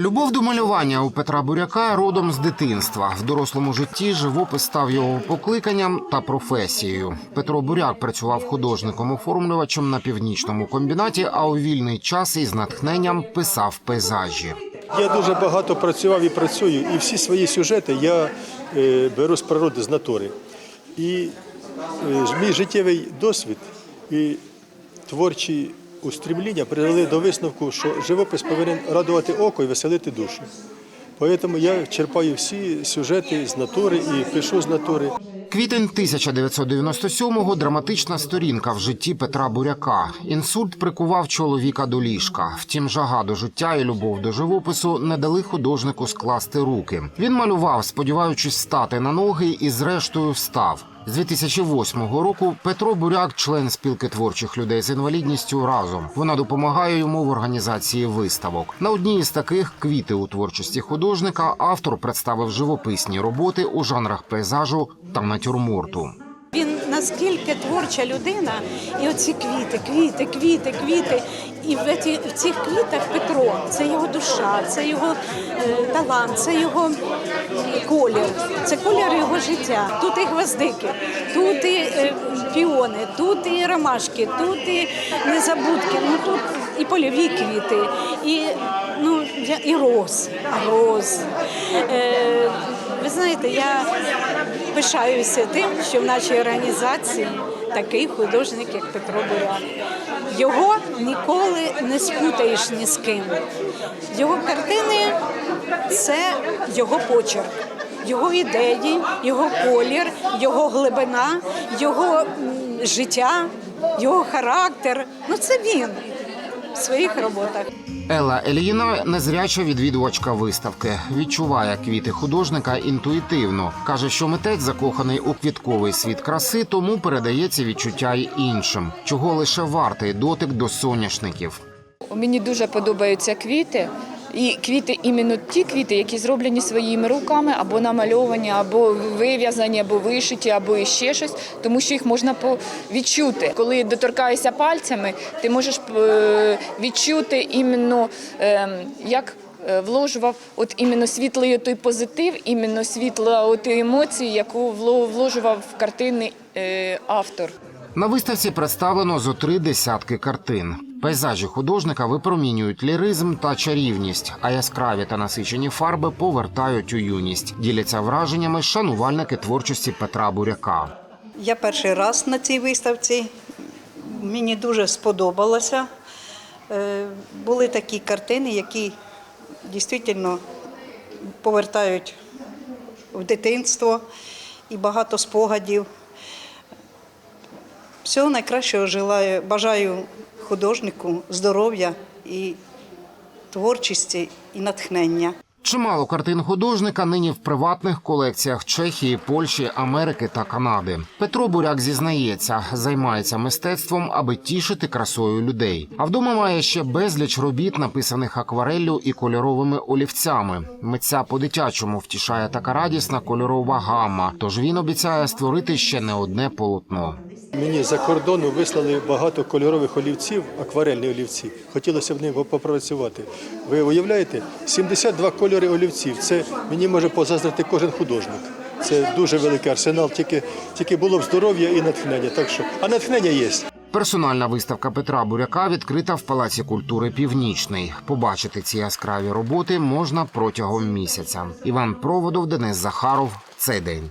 Любов до малювання у Петра Буряка родом з дитинства. В дорослому житті живопис став його покликанням та професією. Петро Буряк працював художником-оформлювачем на північному комбінаті, а у вільний час із натхненням писав пейзажі. Я дуже багато працював і працюю, і всі свої сюжети я е, беру з природи, з натури. І е, мій життєвий досвід і творчі устремління привели до висновку, що живопис повинен радувати око і веселити душу. Тому я черпаю всі сюжети з натури і пишу з натури. Квітень 1997-го – драматична сторінка в житті Петра Буряка. Інсульт прикував чоловіка до ліжка. Втім, жага до життя і любов до живопису не дали художнику скласти руки. Він малював, сподіваючись стати на ноги, і зрештою встав. З 2008 року Петро Буряк, член спілки творчих людей з інвалідністю разом. Вона допомагає йому в організації виставок. На одній із таких квіти у творчості художника автор представив живописні роботи у жанрах пейзажу та натюрморту. Наскільки творча людина, і оці квіти, квіти, квіти, квіти. І в, цих квітах Петро це його душа, це його е, талант, це його колір, це колір його життя. Тут і гвоздики, тут і е, піони, тут і ромашки, тут і незабудки, ну тут і польові квіти, і, ну, і роз, роз. Е, ви знаєте, я пишаюся тим, що в нашій організації такий художник, як Петро Буряк. Його ніколи не спутаєш ні з ким. Його картини це його почерк, його ідеї, його колір, його глибина, його життя, його характер. Ну це він в своїх роботах. Елла Еліїна незряча відвідувачка виставки. Відчуває квіти художника інтуїтивно. каже, що митець закоханий у квітковий світ краси, тому передається відчуття й іншим, чого лише вартий дотик до соняшників. Мені дуже подобаються квіти. І квіти, іменно ті квіти, які зроблені своїми руками, або намальовані, або вив'язані, або вишиті, або ще щось, тому що їх можна відчути. Коли доторкаєшся пальцями, ти можеш е, відчути іменно ем, як. е, Вложував от іменно світлий той позитив, іменно світла от емоції, яку вло- вложував в картини е, автор. На виставці представлено зо три десятки картин. Пейзажі художника випромінюють ліризм та чарівність, а яскраві та насичені фарби повертають у юність. Діляться враженнями шанувальники творчості Петра Буряка. Я перший раз на цій виставці. Мені дуже сподобалося. Е, Були такі картини, які дійсно повертають в дитинство і багато спогадів. Всього найкращого желаю, бажаю художнику здоров'я і творчості і натхнення. Чимало картин художника нині в приватних колекціях Чехії, Польщі, Америки та Канади. Петро Буряк зізнається, займається мистецтвом, аби тішити красою людей. А вдома має ще безліч робіт, написаних аквареллю і кольоровими олівцями. Митця по-дитячому втішає така радісна кольорова гамма. Тож він обіцяє створити ще не одне полотно. Мені за кордону вислали багато кольорових олівців, акварельні олівці. Хотілося в них попрацювати. Ви уявляєте, 72 кольори олівців. Це мені може позаздрити кожен художник. Це дуже великий арсенал, тільки, тільки було б здоров'я і натхнення. Так що, а натхнення є. Персональна виставка Петра Буряка відкрита в Палаці культури Північний. Побачити ці яскраві роботи можна протягом місяця. Іван Проводов, Денис Захаров. Цей день.